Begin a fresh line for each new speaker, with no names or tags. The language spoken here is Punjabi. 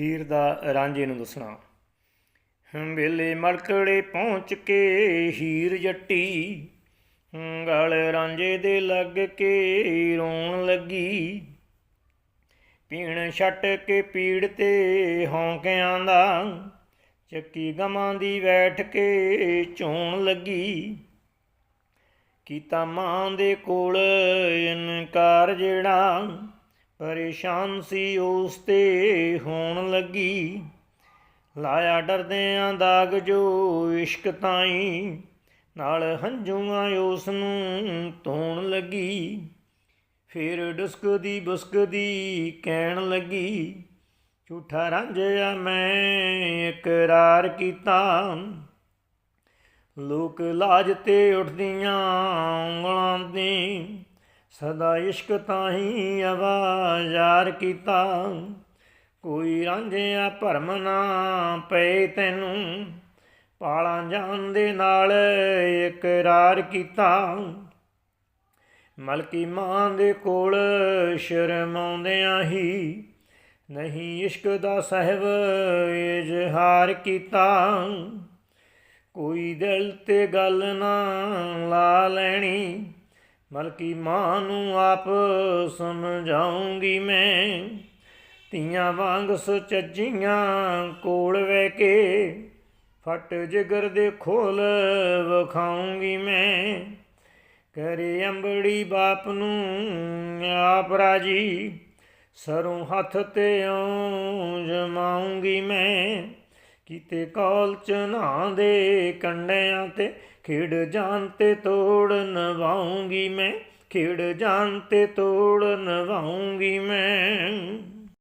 ਹੀਰ ਦਾ ਰਾਂਝੇ ਨੂੰ ਦੱਸਣਾ। ਵੇਲੇ ਮਲਕੜੇ ਪਹੁੰਚ ਕੇ ਹੀਰ ਜੱਟੀ ਗਲ ਰਾਂਝੇ ਦੇ ਲੱਗ ਕੇ ਰੋਣ ਲੱਗੀ। ਪੀਣ ਛੱਟ ਕੇ ਪੀੜ ਤੇ ਹੌਂਕਿਆਂ ਦਾ, ਚੱਕੀ ਗਮਾਂ ਦੀ ਬੈਠ ਕੇ ਝੋਣ ਲੱਗੀ। ਕੀਤਾ ਮਾਂ ਦੇ ਕੋਲ ਇਨਕਾਰ ਜਿਹੜਾ ਪਰੇਸ਼ਾਨ ਸੀ ਉਸ ਤੇ, ਹੋਣ ਲੱਗੀ। ਲਾਇਆ ਡਰਦਿਆਂ ਦਾਗ ਜੋ ਇਸ਼ਕ ਤਾਈ। ਨਾਲ ਹੰਝੂਆਂ ਉਸ ਨੂੰ ਧੋਣ ਲੱਗੀ। ਫਿਰ ਡੁਸਕਦੀ ਬੁਸਕਦੀ ਕਹਿਣ ਲੱਗੀ, ਝੂਠਾ ਰਾਂਝਿਆ ਮੈਂ ਇਕਰਾਰ ਕੀਤਾ। ਲੋਕ ਲਾਜ ਤੇ ਉੱਠਦੀਆਂ ਉਂਗਲਾਂ ਦੀ ਸਦਾ ਇਸ਼ਕ ਤਾਹੀਂ ਆਵਾਜ਼ਾਰ ਕੀਤਾ। ਕੋਈ ਰਾਂਝਿਆ ਭਰਮ ਨਾ ਪਏ ਤੈਨੂੰ, ਪਾਲਾਂ ਜਾਨ ਦੇ ਨਾਲ ਇਕਰਾਰ ਕੀਤਾ। ਮਲਕੀ ਮਾਂ ਦੇ ਕੋਲ ਸ਼ਰਮਾਉਂਦਿਆਂ ਹੀ ਨਹੀਂ ਇਸ਼ਕ ਦਾ ਸਹਿਬ ਇਜ਼ਹਾਰ ਕੀਤਾ। ਕੋਈ ਦਿਲ ਤੇ ਗੱਲ ਨਾ ਲਾ ਲੈਣੀ ਮਲਕੀ ਮਾਂ ਨੂੰ ਆਪ ਸਮਝਾਉਂਗੀ ਮੈਂ। ਧੀਆਂ ਵਾਂਗ ਸੁਚੱਜੀਆਂ ਕੋਲ ਵਹਿ ਕੇ ਫਟ ਜਿਗਰ ਦੇ ਖੋਲ ਵਿਖਾਉਂਗੀ ਮੈਂ। ਕਰੇ ਅੰਬੜੀ ਬਾਪ ਨੂੰ ਆਪ ਰਾਜੀ, ਸਰੋਂ ਹੱਥ ਤੇ ਓ ਜਮਾਉਂਗੀ ਮੈਂ। ਕੀਤੇ ਕੌਲ ਚ ਨਾ ਦੇ ਕੰਡਿਆਂ ਤੇ, ਖੇਡ ਜਾਨ ਤੇ ਤੋੜ ਨਵਾਉਂਗੀ ਮੈਂ, ਖੇਡ ਜਾਨ ਤੇ ਤੋੜ ਨਵਾਉਂਗੀ ਮੈਂ।